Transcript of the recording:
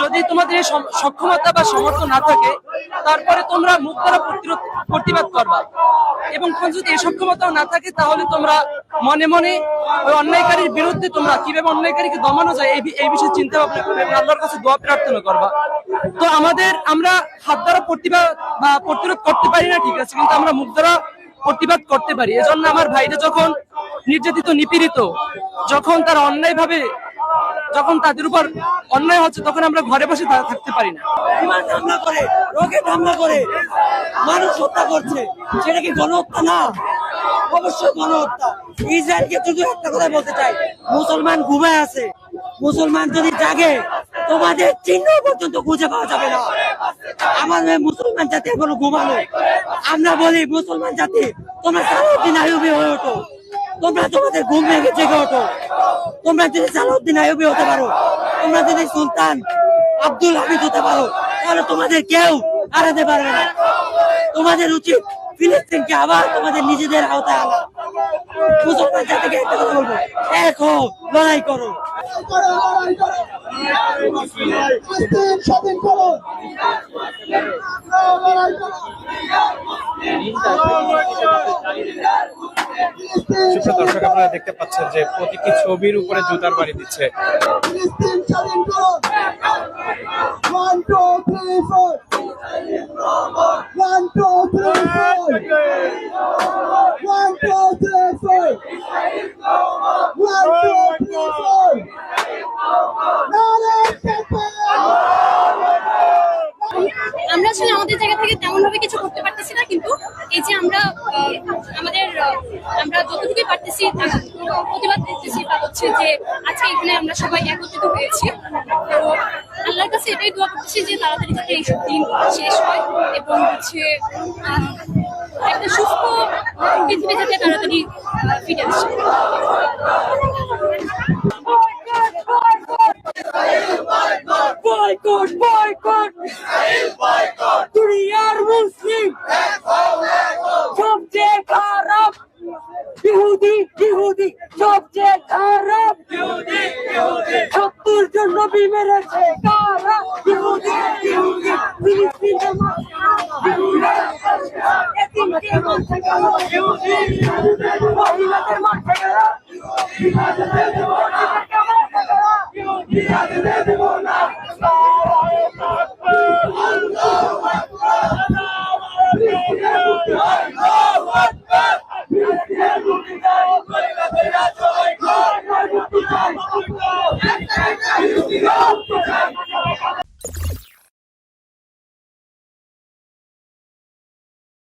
যদি তোমাদের সক্ষমতা বা সামর্থ্য না থাকে, তারপরে তোমরা মুখ দ্বারা প্রতিবাদ করবা। এবং যদি এই সক্ষমতাও না থাকে, তাহলে তোমরা মনে মনে ওই অন্যায়কারীর বিরুদ্ধে তোমরা কীভাবে অন্যায়কারীকে দমানো যায়, এই এই বিষয়ে চিন্তা ভাবনা করবে এবং আল্লাহর কাছে দোয়া প্রার্থনা করবা। তো আমাদের, আমরা হাত দ্বারা প্রতিবাদ বা প্রতিরোধ করতে পারি না, ঠিক আছে, কিন্তু আমরা মুখ দ্বারা প্রতিবাদ করতে পারি। এজন্য আমার ভাইরা যখন নির্যাতিত, নিপীড়িত, যখন তারা অন্যায় ভাবে যখন তাদের উপর অন্যায় হচ্ছে, তখন আমরা ঘরে বসে থাকতে পারি না। করে মানুষ হত্যা করছে। সেটা কি গণহত্যা না? অবশ্যই গণহত্যা। ইসরায়েলকে শুধু একটা কথা বলতে চাই, মুসলমান ঘুমায় আছে। মুসলমান যদি জাগে, তোমাদের চিহ্ন পর্যন্ত খুঁজে পাওয়া যাবে না। আমাদের মুসলমান জাতি এখনও ঘুমানো আমরা বলি, মুসলমান জাতি, তোমরা সালাউদ্দিন আইয়ুবী হয়ে ওঠো। তোমরা তোমাদের ঘুম ভেঙে জেগে ওঠো। তোমরা যদি সালাউদ্দিন আইয়ুবী হতে পারো, তোমরা যদি সুলতান আব্দুল হামিদ হতে পারো, তাহলে তোমাদের কেউ হারাতে পারবে না। তোমাদের উচিত ফিলিস্তিনকে আবার তোমাদের নিজেদের আওতায় আনা। মুসলমান জাতিকে একটা কথা বলব, এক হো লড়াই করো স্বাধীন করো। লড়াই করো। সুপ্রিয় দর্শক আপনারা দেখতে পাচ্ছেন যে প্রতিটি ছবির উপরে জুতার বাড়ি দিচ্ছে। আমরা আসলে আমাদের জায়গা থেকে তেমন ভাবে কিছু করতে পারতেছি না, কিন্তু এই যে আমরা আমাদের আমরা যতটুকু পারতেছি প্রতিবাদ দিতেছি, তা হচ্ছে যে আজকে এখানে আমরা সবাই একত্রিত হয়েছি। তো আল্লাহর কাছে এটাই দোয়া করতেছি যে, তাড়াতাড়ি যাতে এইসব দিন শেষ হয় এবং হচ্ছে একটা সুস্থ পৃথিবী যাতে তাড়াতাড়ি ফিরে আসে। বয়কট দুনিয়ার মুসলিম। সবচেয়ে সবচেয়ে খারাপ সত্তর জন নবী মেরেছে কারা মহিলাদের মাঠে গেল? দেব না Obrigado. প্রচার